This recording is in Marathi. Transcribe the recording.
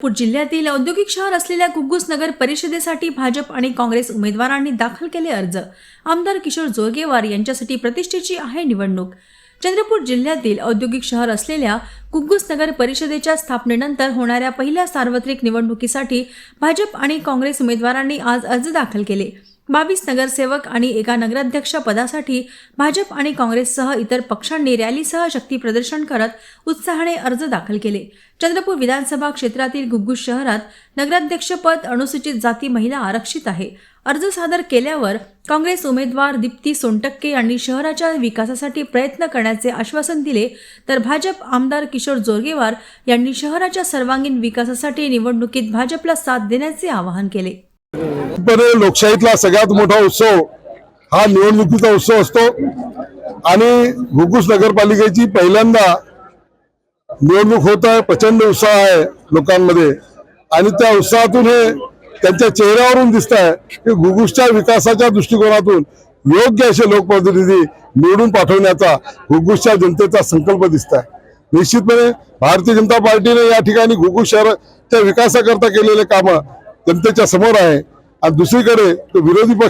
नागपूर जिल्ह्यातील औद्योगिक शहर असलेल्या घुग्गुस नगर परिषदेसाठी भाजप आणि काँग्रेस उमेदवारांनी दाखल केले अर्ज. आमदार किशोर जोरगेवार यांच्यासाठी प्रतिष्ठेची आहे निवडणूक. चंद्रपूर जिल्ह्यातील औद्योगिक शहर असलेल्या कुग्गुस नगर परिषदेच्या स्थापनेनंतर होणाऱ्या पहिल्या सार्वत्रिक निवडणुकीसाठी भाजप आणि काँग्रेस उमेदवारांनी आज अर्ज दाखल केले. बावीस नगरसेवक आणि एका नगराध्यक्ष पदासाठी भाजप आणि काँग्रेससह इतर पक्षांनी रॅलीसह शक्ती प्रदर्शन करत उत्साहाने अर्ज दाखल केले. चंद्रपूर विधानसभा क्षेत्रातील घुग्गुस शहरात नगराध्यक्षपद अनुसूचित जाती महिला आरक्षित आहे. अर्ज सादर केल्यावर काँग्रेस उमेदवार दीप्ती सोनटक्के यांनी शहराच्या विकासासाठी प्रयत्न करण्याचे आश्वासन दिले तर भाजप आमदार किशोर जोरगेवार यांनी शहराच्या सर्वांगीण विकासासाठी निवडणुकीत भाजपला साथ देण्याचे आवाहन केले. लोकशाहीतला सगळ्यात मोठा उत्सव हा निवडणुकीचा उत्सव असतो. आणि घुगुस नगरपालिकेची पहिल्यांदा निवडणूक होत आहे प्रचंड उत्साह आहे लोकांमध्ये. आणि त्या उत्साहातून हे त्यांच्या चेहऱ्यावरून दिसत आहे की घुगुसच्या विकासाच्या दृष्टिकोनातून योग्य असे लोकप्रतिनिधी निवडून पाठवण्याचा घुगुसच्या जनतेचा संकल्प दिसत आहे. निश्चितपणे भारतीय जनता पार्टीने या ठिकाणी घुगुस शहराच्या विकासाकरता केलेले कामं जनतेच्या समोर आहे. आणि दुसरीकडे तो विरोधी पक्ष